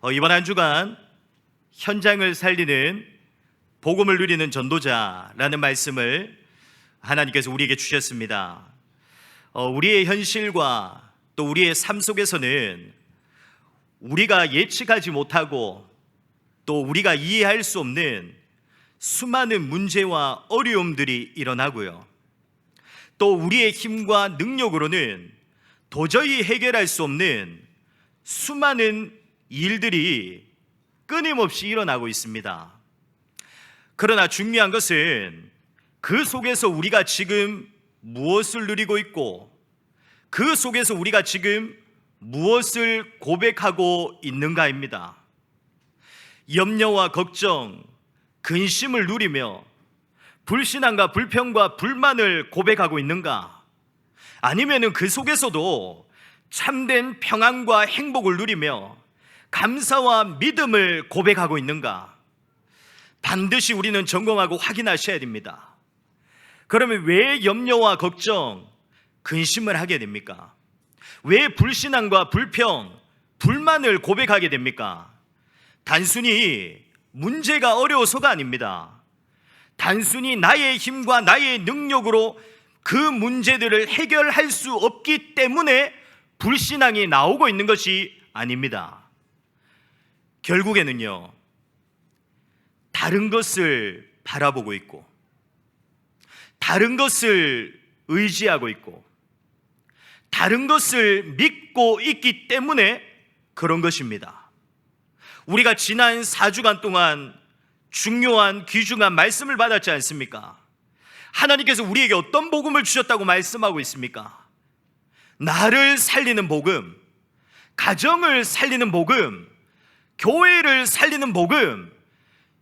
어, 이번 한 주간 현장을 살리는 복음을 누리는 전도자라는 말씀을 하나님께서 우리에게 주셨습니다. 어, 우리의 현실과 또 우리의 삶 속에서는 우리가 예측하지 못하고 또 우리가 이해할 수 없는 수많은 문제와 어려움들이 일어나고요. 또 우리의 힘과 능력으로는 도저히 해결할 수 없는 수많은 일들이 끊임없이 일어나고 있습니다. 그러나 중요한 것은 그 속에서 우리가 지금 무엇을 누리고 있고 그 속에서 우리가 지금 무엇을 고백하고 있는가입니다. 염려와 걱정, 근심을 누리며 불신앙과 불평과 불만을 고백하고 있는가? 아니면은 그 속에서도 참된 평안과 행복을 누리며 감사와 믿음을 고백하고 있는가? 반드시 우리는 점검하고 확인하셔야 됩니다. 그러면 왜 염려와 걱정, 근심을 하게 됩니까? 왜 불신앙과 불평, 불만을 고백하게 됩니까? 단순히 문제가 어려워서가 아닙니다. 단순히 나의 힘과 나의 능력으로 그 문제들을 해결할 수 없기 때문에 불신앙이 나오고 있는 것이 아닙니다. 결국에는요, 다른 것을 바라보고 있고, 다른 것을 의지하고 있고, 다른 것을 믿고 있기 때문에 그런 것입니다. 우리가 지난 4주간 동안 중요한 귀중한 말씀을 받았지 않습니까? 하나님께서 우리에게 어떤 복음을 주셨다고 말씀하고 있습니까? 나를 살리는 복음, 가정을 살리는 복음, 교회를 살리는 복음,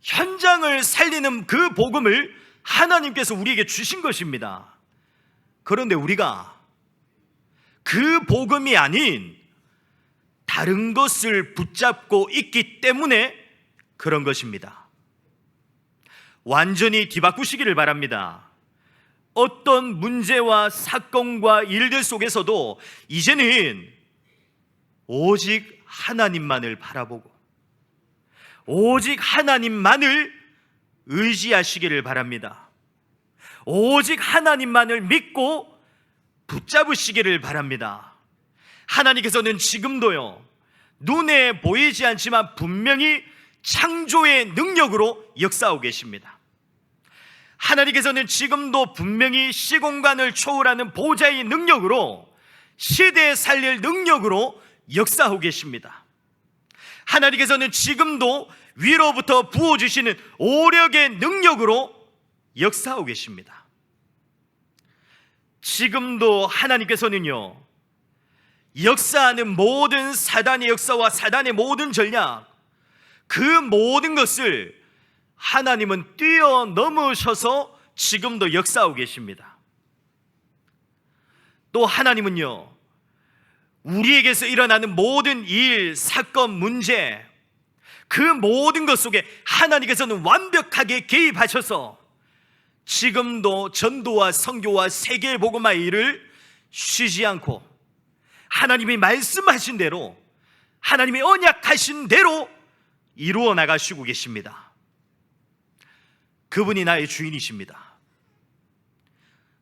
현장을 살리는 그 복음을 하나님께서 우리에게 주신 것입니다. 그런데 우리가 그 복음이 아닌 다른 것을 붙잡고 있기 때문에 그런 것입니다. 완전히 뒤바꾸시기를 바랍니다. 어떤 문제와 사건과 일들 속에서도 이제는 오직 하나님만을 바라보고 오직 하나님만을 의지하시기를 바랍니다. 오직 하나님만을 믿고 붙잡으시기를 바랍니다. 하나님께서는 지금도요, 눈에 보이지 않지만 분명히 창조의 능력으로 역사하고 계십니다. 하나님께서는 지금도 분명히 시공간을 초월하는 보좌의 능력으로 시대에 살릴 능력으로 역사하고 계십니다. 하나님께서는 지금도 위로부터 부어주시는 오력의 능력으로 역사하고 계십니다. 지금도 하나님께서는요, 역사하는 모든 사단의 역사와 사단의 모든 전략, 그 모든 것을 하나님은 뛰어넘으셔서 지금도 역사하고 계십니다. 또 하나님은요, 우리에게서 일어나는 모든 일, 사건, 문제, 그 모든 것 속에 하나님께서는 완벽하게 개입하셔서 지금도 전도와 성교와 세계 복음화의 일을 쉬지 않고 하나님이 말씀하신 대로 하나님이 언약하신 대로 이루어 나가시고 계십니다. 그분이 나의 주인이십니다.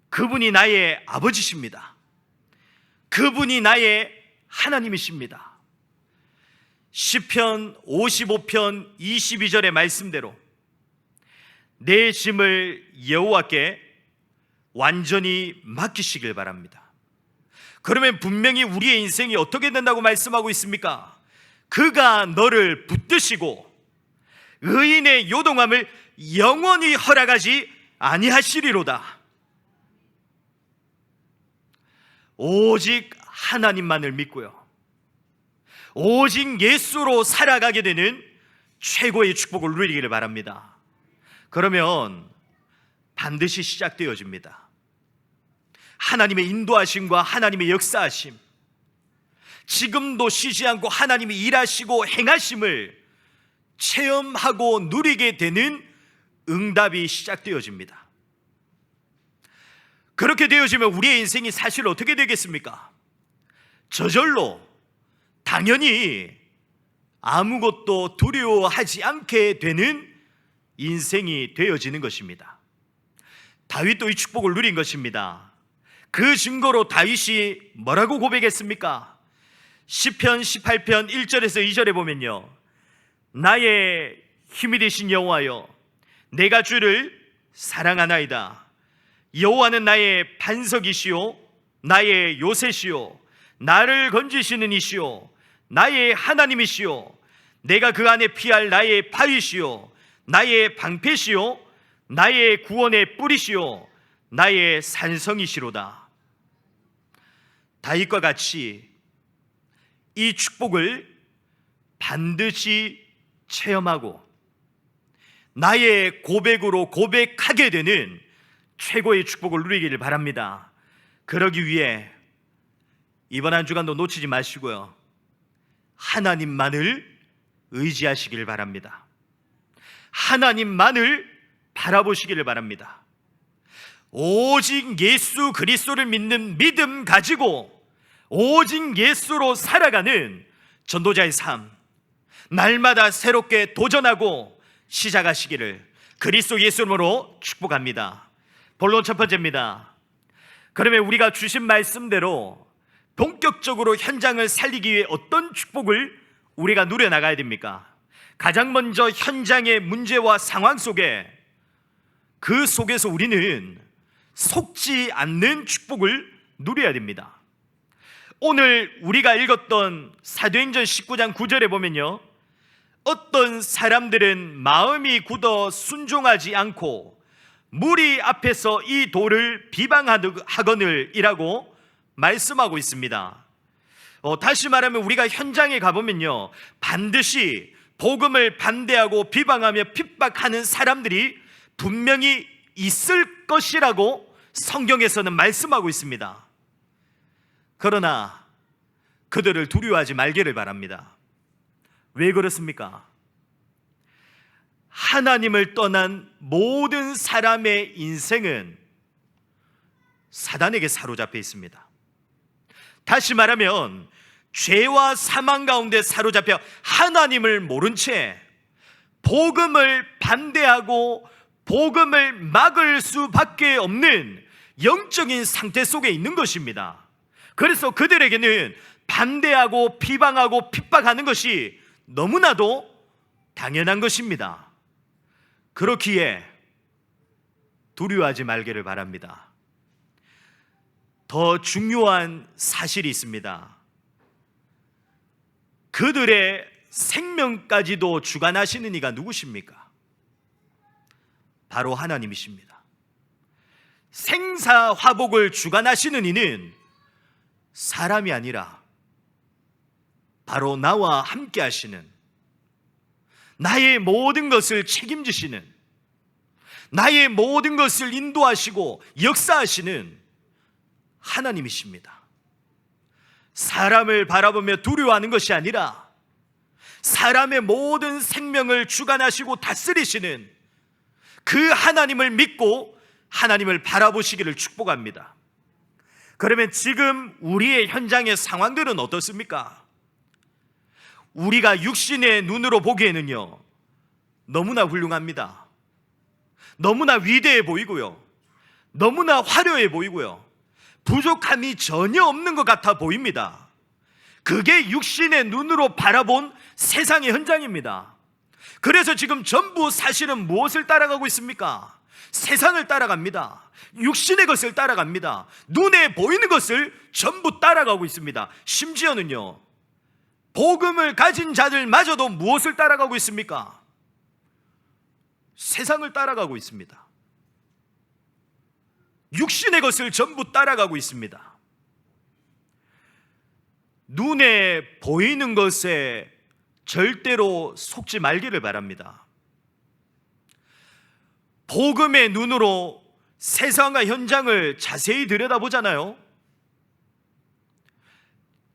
그분이 나의 아버지십니다. 그분이 나의 하나님이십니다. 시편 55편 22절의 말씀대로 내 짐을 여호와께 완전히 맡기시길 바랍니다. 그러면 분명히 우리의 인생이 어떻게 된다고 말씀하고 있습니까? 그가 너를 붙드시고 의인의 요동함을 영원히 허락하지 아니하시리로다. 오직 하나님만을 믿고요. 오직 예수로 살아가게 되는 최고의 축복을 누리기를 바랍니다. 그러면 반드시 시작되어집니다. 하나님의 인도하심과 하나님의 역사하심, 지금도 쉬지 않고 하나님이 일하시고 행하심을 체험하고 누리게 되는 응답이 시작되어집니다. 그렇게 되어지면 우리의 인생이 사실 어떻게 되겠습니까? 저절로 당연히 아무것도 두려워하지 않게 되는 인생이 되어지는 것입니다. 다윗도 이 축복을 누린 것입니다. 그 증거로 다윗이 뭐라고 고백했습니까? 시편 18편 1절에서 2절에 보면요. 나의 힘이 되신 여호와여 내가 주를 사랑하나이다. 여호와는 나의 반석이시요 나의 요새시요 나를 건지시는 이시요 나의 하나님이시요 내가 그 안에 피할 나의 바위시요 나의 방패시요 나의 구원의 뿌리시요 나의 산성이시로다. 다윗과 같이 이 축복을 반드시 체험하고 나의 고백으로 고백하게 되는 최고의 축복을 누리기를 바랍니다. 그러기 위해 이번 한 주간도 놓치지 마시고요. 하나님만을 의지하시기를 바랍니다. 하나님만을 바라보시기를 바랍니다. 오직 예수 그리스도를 믿는 믿음 가지고 오직 예수로 살아가는 전도자의 삶, 날마다 새롭게 도전하고 시작하시기를 그리스도 예수님으로 축복합니다. 본론 첫 번째입니다. 그러면 우리가 주신 말씀대로 본격적으로 현장을 살리기 위해 어떤 축복을 우리가 누려나가야 됩니까? 가장 먼저 현장의 문제와 상황 속에 그 속에서 우리는 속지 않는 축복을 누려야 됩니다. 오늘 우리가 읽었던 사도행전 19장 9절에 보면요. 어떤 사람들은 마음이 굳어 순종하지 않고 무리 앞에서 이 돌을 비방하거늘이라고 말씀하고 있습니다. 어, 다시 말하면 우리가 현장에 가보면요. 반드시 복음을 반대하고 비방하며 핍박하는 사람들이 분명히 있을 것이라고 성경에서는 말씀하고 있습니다. 그러나 그들을 두려워하지 말기를 바랍니다. 왜 그렇습니까? 하나님을 떠난 모든 사람의 인생은 사단에게 사로잡혀 있습니다. 다시 말하면 죄와 사망 가운데 사로잡혀 하나님을 모른 채 복음을 반대하고 복음을 막을 수밖에 없는 영적인 상태 속에 있는 것입니다. 그래서 그들에게는 반대하고 비방하고 핍박하는 것이 너무나도 당연한 것입니다. 그렇기에 두려워하지 말기를 바랍니다. 더 중요한 사실이 있습니다. 그들의 생명까지도 주관하시는 이가 누구십니까? 바로 하나님이십니다. 생사 화복을 주관하시는 이는 사람이 아니라 바로 나와 함께 하시는 나의 모든 것을 책임지시는 나의 모든 것을 인도하시고 역사하시는 하나님이십니다. 사람을 바라보며 두려워하는 것이 아니라 사람의 모든 생명을 주관하시고 다스리시는 그 하나님을 믿고 하나님을 바라보시기를 축복합니다. 그러면 지금 우리의 현장의 상황들은 어떻습니까? 우리가 육신의 눈으로 보기에는요, 너무나 훌륭합니다. 너무나 위대해 보이고요. 너무나 화려해 보이고요. 부족함이 전혀 없는 것 같아 보입니다. 그게 육신의 눈으로 바라본 세상의 현장입니다. 그래서 지금 전부 사실은 무엇을 따라가고 있습니까? 세상을 따라갑니다. 육신의 것을 따라갑니다. 눈에 보이는 것을 전부 따라가고 있습니다. 심지어는요, 복음을 가진 자들마저도 무엇을 따라가고 있습니까? 세상을 따라가고 있습니다. 육신의 것을 전부 따라가고 있습니다. 눈에 보이는 것에 절대로 속지 말기를 바랍니다. 복음의 눈으로 세상과 현장을 자세히 들여다보잖아요.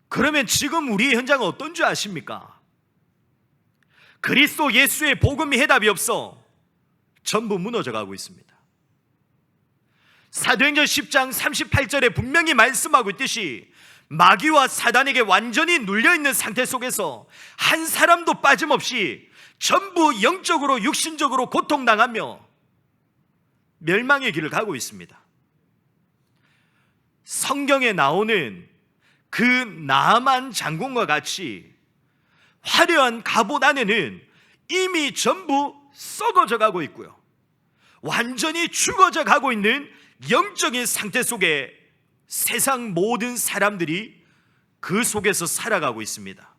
그러면 지금 우리의 현장은 어떤 줄 아십니까? 그리스도 예수의 복음이 해답이 없어 전부 무너져 가고 있습니다. 사도행전 10장 38절에 분명히 말씀하고 있듯이 마귀와 사단에게 완전히 눌려 있는 상태 속에서 한 사람도 빠짐없이 전부 영적으로 육신적으로 고통당하며 멸망의 길을 가고 있습니다. 성경에 나오는 그 나만 장군과 같이 화려한 갑옷 안에는 이미 전부 썩어져 가고 있고요. 완전히 죽어져 가고 있는 영적인 상태 속에 세상 모든 사람들이 그 속에서 살아가고 있습니다.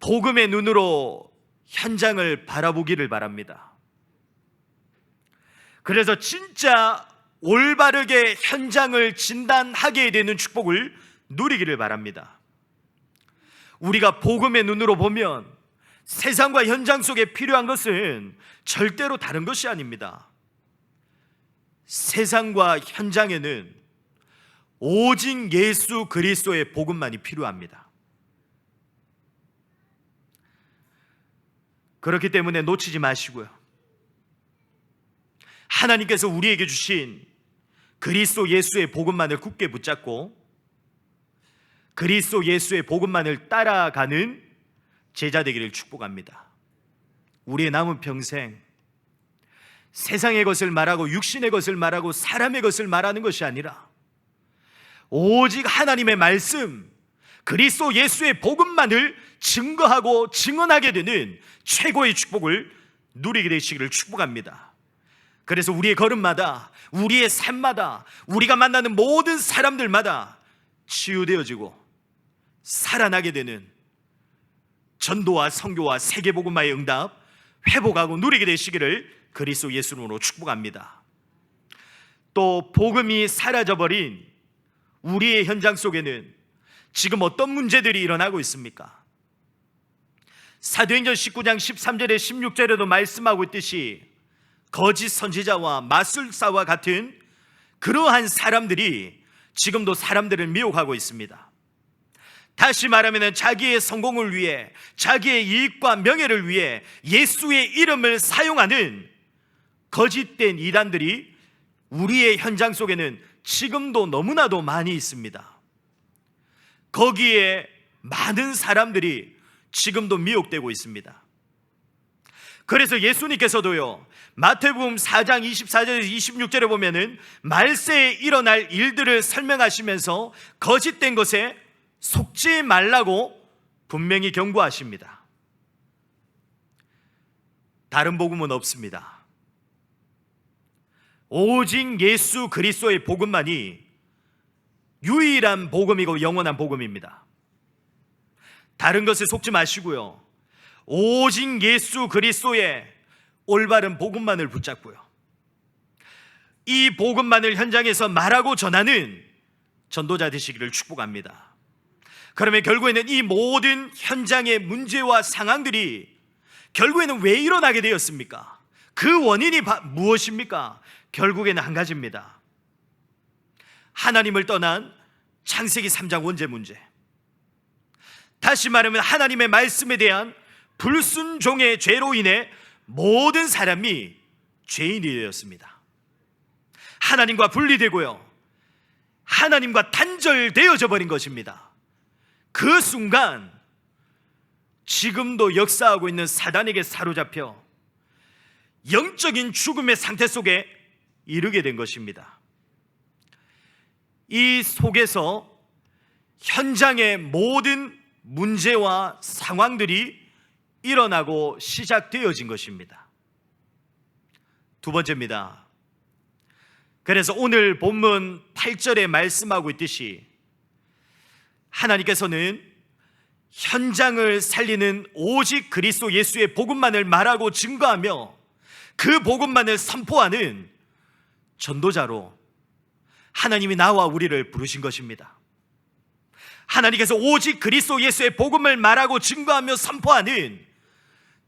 복음의 눈으로 현장을 바라보기를 바랍니다. 그래서 진짜 올바르게 현장을 진단하게 되는 축복을 누리기를 바랍니다. 우리가 복음의 눈으로 보면 세상과 현장 속에 필요한 것은 절대로 다른 것이 아닙니다. 세상과 현장에는 오직 예수 그리스도의 복음만이 필요합니다. 그렇기 때문에 놓치지 마시고요. 하나님께서 우리에게 주신 그리스도 예수의 복음만을 굳게 붙잡고 그리스도 예수의 복음만을 따라가는 제자 되기를 축복합니다. 우리의 남은 평생 세상의 것을 말하고 육신의 것을 말하고 사람의 것을 말하는 것이 아니라 오직 하나님의 말씀 그리스도 예수의 복음만을 증거하고 증언하게 되는 최고의 축복을 누리게 되시기를 축복합니다. 그래서 우리의 걸음마다 우리의 삶마다 우리가 만나는 모든 사람들마다 치유되어지고 살아나게 되는 전도와 성교와 세계복음화의 응답 회복하고 누리게 되시기를 그리스도 예수 님으로 축복합니다. 또 복음이 사라져버린 우리의 현장 속에는 지금 어떤 문제들이 일어나고 있습니까? 사도행전 19장 13절에 16절에도 말씀하고 있듯이 거짓 선지자와 마술사와 같은 그러한 사람들이 지금도 사람들을 미혹하고 있습니다. 다시 말하면 자기의 성공을 위해 자기의 이익과 명예를 위해 예수의 이름을 사용하는 거짓된 이단들이 우리의 현장 속에는 지금도 너무나도 많이 있습니다. 거기에 많은 사람들이 지금도 미혹되고 있습니다. 그래서 예수님께서도요, 마태복음 4장 24절에서 26절에 보면은 말세에 일어날 일들을 설명하시면서 거짓된 것에 속지 말라고 분명히 경고하십니다. 다른 복음은 없습니다. 오직 예수 그리스도의 복음만이 유일한 복음이고 영원한 복음입니다. 다른 것에 속지 마시고요. 오직 예수 그리스도의 올바른 복음만을 붙잡고요. 이 복음만을 현장에서 말하고 전하는 전도자 되시기를 축복합니다. 그러면 결국에는 이 모든 현장의 문제와 상황들이 결국에는 왜 일어나게 되었습니까? 그 원인이 무엇입니까? 결국에는 한 가지입니다. 하나님을 떠난 창세기 3장 원죄 문제. 다시 말하면 하나님의 말씀에 대한 불순종의 죄로 인해 모든 사람이 죄인이 되었습니다. 하나님과 분리되고요. 하나님과 단절되어져 버린 것입니다. 그 순간 지금도 역사하고 있는 사단에게 사로잡혀 영적인 죽음의 상태 속에 이르게 된 것입니다. 이 속에서 현장의 모든 문제와 상황들이 일어나고 시작되어진 것입니다. 두 번째입니다. 그래서 오늘 본문 8절에 말씀하고 있듯이 하나님께서는 현장을 살리는 오직 그리스도 예수의 복음만을 말하고 증거하며 그 복음만을 선포하는 전도자로 하나님이 나와 우리를 부르신 것입니다. 하나님께서 오직 그리스도 예수의 복음을 말하고 증거하며 선포하는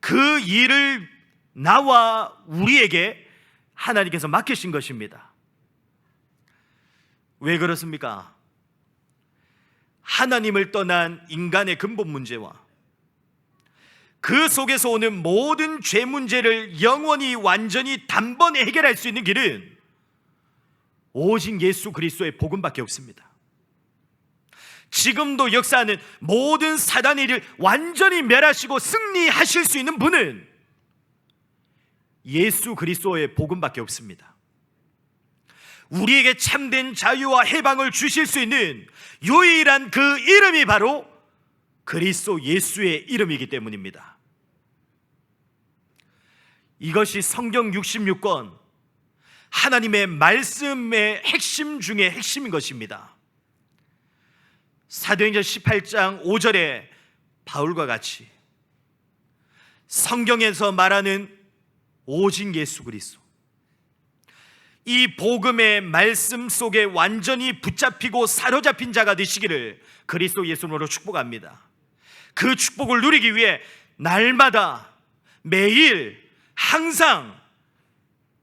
그 일을 나와 우리에게 하나님께서 맡기신 것입니다. 왜 그렇습니까? 하나님을 떠난 인간의 근본 문제와 그 속에서 오는 모든 죄 문제를 영원히 완전히 단번에 해결할 수 있는 길은 오직 예수 그리스도의 복음밖에 없습니다. 지금도 역사하는 모든 사단의 일을 완전히 멸하시고 승리하실 수 있는 분은 예수 그리스도의 복음밖에 없습니다. 우리에게 참된 자유와 해방을 주실 수 있는 유일한 그 이름이 바로 그리스도 예수의 이름이기 때문입니다. 이것이 성경 66권 하나님의 말씀의 핵심 중의 핵심인 것입니다. 사도행전 18장 5절에 바울과 같이 성경에서 말하는 오직 예수 그리스도 이 복음의 말씀 속에 완전히 붙잡히고 사로잡힌 자가 되시기를 그리스도 예수님으로 축복합니다. 그 축복을 누리기 위해 날마다 매일 항상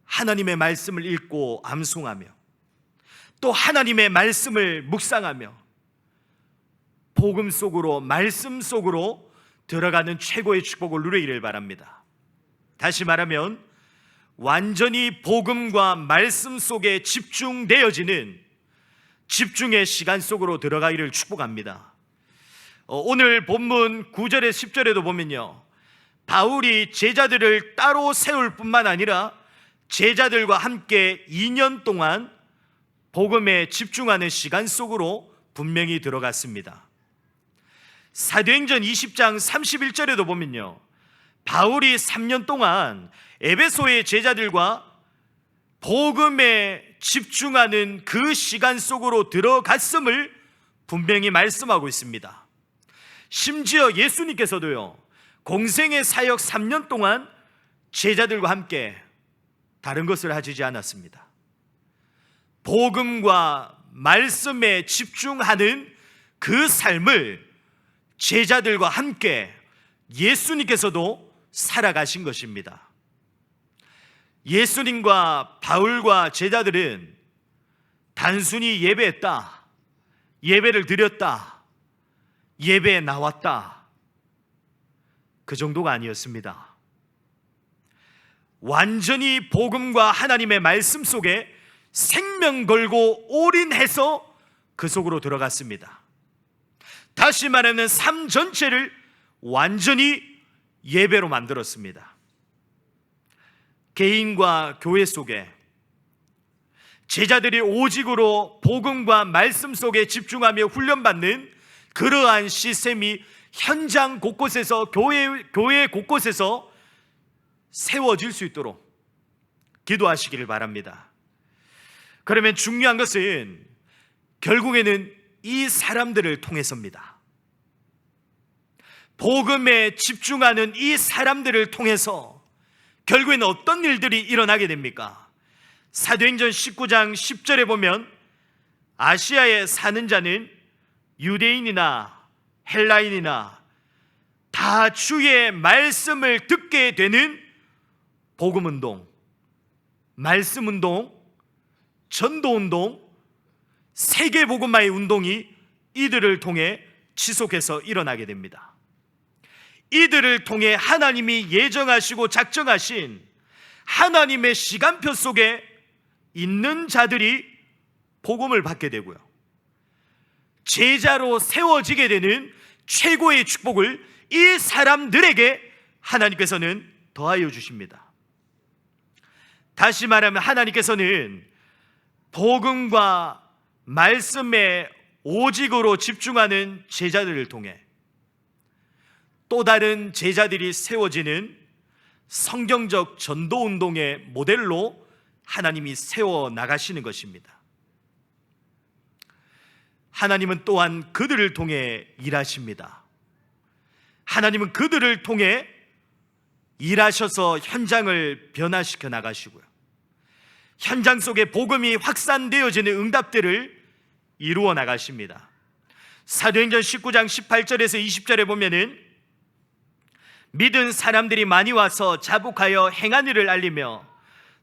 하나님의 말씀을 읽고 암송하며 또 하나님의 말씀을 묵상하며 복음 속으로 말씀 속으로 들어가는 최고의 축복을 누리기를 바랍니다. 다시 말하면 완전히 복음과 말씀 속에 집중되어지는 집중의 시간 속으로 들어가기를 축복합니다. 어, 오늘 본문 9절에 10절에도 보면요. 바울이 제자들을 따로 세울 뿐만 아니라 제자들과 함께 2년 동안 복음에 집중하는 시간 속으로 분명히 들어갔습니다. 사도행전 20장 31절에도 보면요. 바울이 3년 동안 에베소의 제자들과 복음에 집중하는 그 시간 속으로 들어갔음을 분명히 말씀하고 있습니다. 심지어 예수님께서도요, 공생의 사역 3년 동안 제자들과 함께 다른 것을 하시지 않았습니다. 복음과 말씀에 집중하는 그 삶을 제자들과 함께 예수님께서도 살아가신 것입니다. 예수님과 바울과 제자들은 단순히 예배했다, 예배를 드렸다, 예배에 나왔다. 그 정도가 아니었습니다. 완전히 복음과 하나님의 말씀 속에 생명 걸고 올인해서 그 속으로 들어갔습니다. 다시 말하면 삶 전체를 완전히 예배로 만들었습니다. 개인과 교회 속에 제자들이 오직으로 복음과 말씀 속에 집중하며 훈련받는 그러한 시스템이 현장 곳곳에서 교회 교회 곳곳에서 세워질 수 있도록 기도하시기를 바랍니다. 그러면 중요한 것은 결국에는 이 사람들을 통해서입니다. 복음에 집중하는 이 사람들을 통해서 결국에는 어떤 일들이 일어나게 됩니까? 사도행전 19장 10절에 보면 아시아에 사는 자는 유대인이나 헬라인이나 다 주의 말씀을 듣게 되는 복음 운동, 말씀 운동, 전도 운동, 세계 복음화의 운동이 이들을 통해 지속해서 일어나게 됩니다. 이들을 통해 하나님이 예정하시고 작정하신 하나님의 시간표 속에 있는 자들이 복음을 받게 되고요. 제자로 세워지게 되는 최고의 축복을 이 사람들에게 하나님께서는 더하여 주십니다. 다시 말하면 하나님께서는 복음과 말씀에 오직으로 집중하는 제자들을 통해 또 다른 제자들이 세워지는 성경적 전도 운동의 모델로 하나님이 세워 나가시는 것입니다. 하나님은 또한 그들을 통해 일하십니다. 하나님은 그들을 통해 일하셔서 현장을 변화시켜 나가시고요. 현장 속에 복음이 확산되어지는 응답들을 이루어 나가십니다. 사도행전 19장 18절에서 20절에 보면은 믿은 사람들이 많이 와서 자복하여 행한 일을 알리며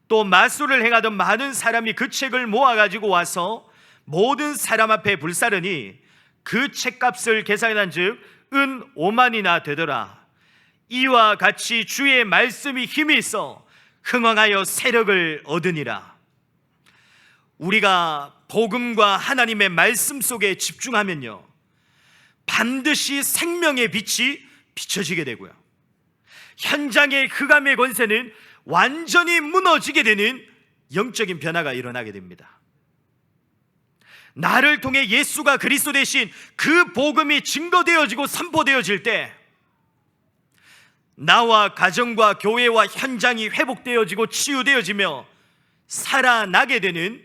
또 마술을 행하던 많은 사람이 그 책을 모아가지고 와서 모든 사람 앞에 불사르니 그 책값을 계산한 즉, 은 5만이나 되더라. 이와 같이 주의 말씀이 힘이 있어 흥왕하여 세력을 얻으니라. 우리가 복음과 하나님의 말씀 속에 집중하면요. 반드시 생명의 빛이 비춰지게 되고요. 현장의 흑암의 권세는 완전히 무너지게 되는 영적인 변화가 일어나게 됩니다. 나를 통해 예수가 그리스도 대신 그 복음이 증거되어지고 선포되어질 때 나와 가정과 교회와 현장이 회복되어지고 치유되어지며 살아나게 되는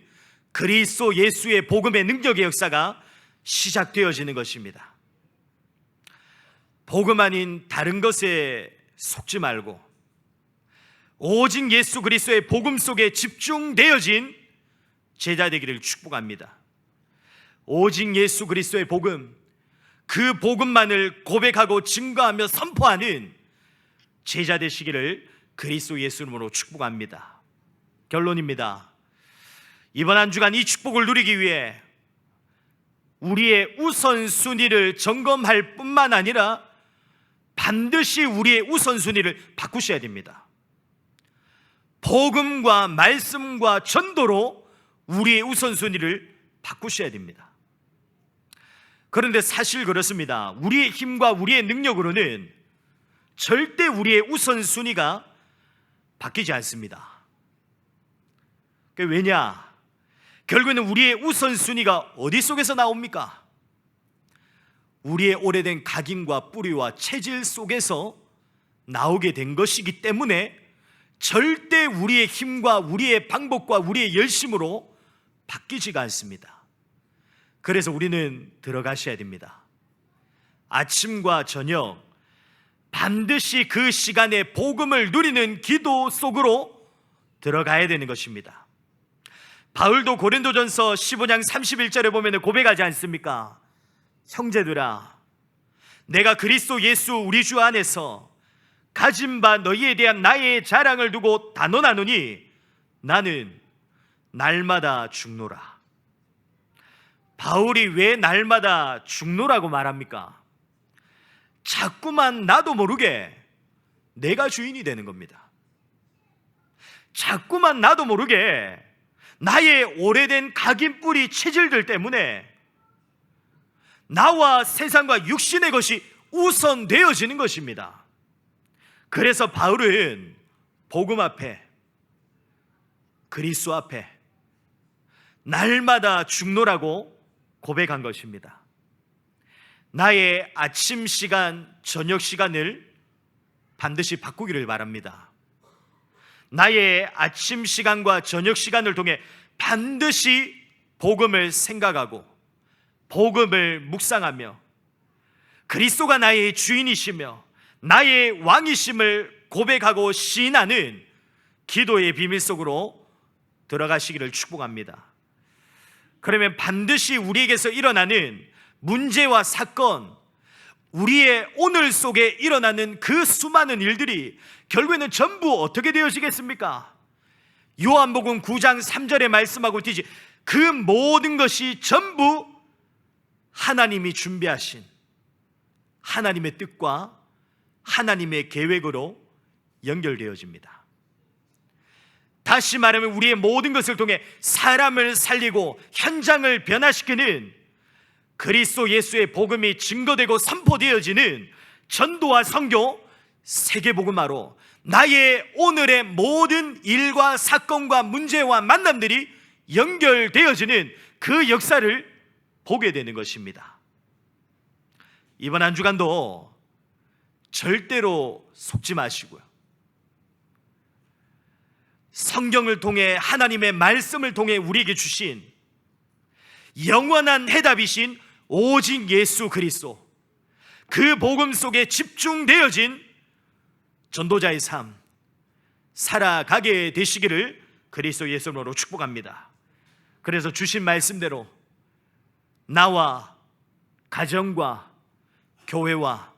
그리스도 예수의 복음의 능력의 역사가 시작되어지는 것입니다. 복음 아닌 다른 것에 속지 말고 오직 예수 그리스도의 복음 속에 집중되어진 제자 되기를 축복합니다. 오직 예수 그리스도의 복음, 그 복음만을 고백하고 증거하며 선포하는 제자 되시기를 그리스도 예수 이름으로 축복합니다. 결론입니다. 이번 한 주간 이 축복을 누리기 위해 우리의 우선순위를 점검할 뿐만 아니라 반드시 우리의 우선순위를 바꾸셔야 됩니다. 복음과 말씀과 전도로 우리의 우선순위를 바꾸셔야 됩니다. 그런데 사실 그렇습니다. 우리의 힘과 우리의 능력으로는 절대 우리의 우선순위가 바뀌지 않습니다. 그 왜냐? 결국에는 우리의 우선순위가 어디 속에서 나옵니까? 우리의 오래된 각인과 뿌리와 체질 속에서 나오게 된 것이기 때문에 절대 우리의 힘과 우리의 방법과 우리의 열심으로 바뀌지가 않습니다. 그래서 우리는 들어가셔야 됩니다. 아침과 저녁 반드시 그 시간에 복음을 누리는 기도 속으로 들어가야 되는 것입니다. 바울도 고린도전서 15장 31절에 보면 고백하지 않습니까? 형제들아, 내가 그리스도 예수 우리 주 안에서 가진 바 너희에 대한 나의 자랑을 두고 단언하노니 나는 날마다 죽노라. 바울이 왜 날마다 죽노라고 말합니까? 자꾸만 나도 모르게 내가 주인이 되는 겁니다. 자꾸만 나도 모르게 나의 오래된 각인 뿌리 체질들 때문에 나와 세상과 육신의 것이 우선되어지는 것입니다. 그래서 바울은 복음 앞에 그리스도 앞에 날마다 죽노라고 고백한 것입니다. 나의 아침 시간, 저녁 시간을 반드시 바꾸기를 바랍니다. 나의 아침 시간과 저녁 시간을 통해 반드시 복음을 생각하고 복음을 묵상하며 그리스도가 나의 주인이시며 나의 왕이심을 고백하고 시인하는 기도의 비밀 속으로 들어가시기를 축복합니다. 그러면 반드시 우리에게서 일어나는 문제와 사건, 우리의 오늘 속에 일어나는 그 수많은 일들이 결국에는 전부 어떻게 되어지겠습니까? 요한복음 9장 3절에 말씀하고 있듯이 그 모든 것이 전부 하나님이 준비하신 하나님의 뜻과 하나님의 계획으로 연결되어집니다. 다시 말하면 우리의 모든 것을 통해 사람을 살리고 현장을 변화시키는 그리스도 예수의 복음이 증거되고 선포되어지는 전도와 선교 세계복음화로 나의 오늘의 모든 일과 사건과 문제와 만남들이 연결되어지는 그 역사를 보게 되는 것입니다. 이번 한 주간도 절대로 속지 마시고요. 성경을 통해 하나님의 말씀을 통해 우리에게 주신 영원한 해답이신 오직 예수 그리스도 그 복음 속에 집중되어진 전도자의 삶 살아가게 되시기를 그리스도 예수님으로 축복합니다. 그래서 주신 말씀대로 나와 가정과 교회와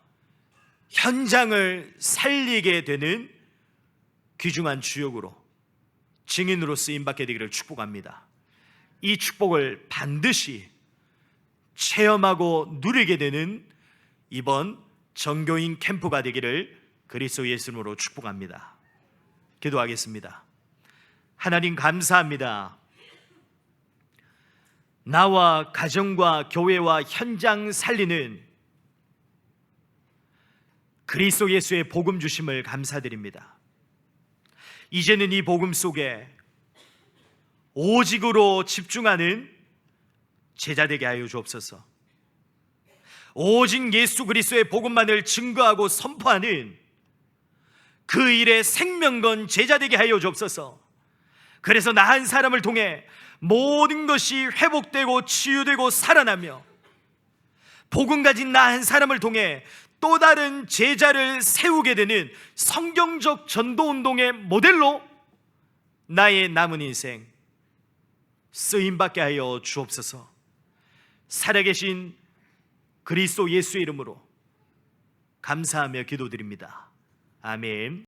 현장을 살리게 되는 귀중한 주역으로 증인으로 쓰임 받게 되기를 축복합니다. 이 축복을 반드시 체험하고 누리게 되는 이번 정교인 캠프가 되기를 그리스도 예수님으로 축복합니다. 기도하겠습니다. 하나님 감사합니다. 나와 가정과 교회와 현장 살리는 그리스도 예수의 복음 주심을 감사드립니다. 이제는 이 복음 속에 오직으로 집중하는 제자 되게 하여 주옵소서. 오직 예수 그리스도의 복음만을 증거하고 선포하는 그 일에 생명 건 제자 되게 하여 주옵소서. 그래서 나 한 사람을 통해 모든 것이 회복되고 치유되고 살아나며 복음 가진 나 한 사람을 통해 또 다른 제자를 세우게 되는 성경적 전도 운동의 모델로 나의 남은 인생 쓰임 받게 하여 주옵소서. 살아계신 그리스도 예수의 이름으로 감사하며 기도드립니다. 아멘.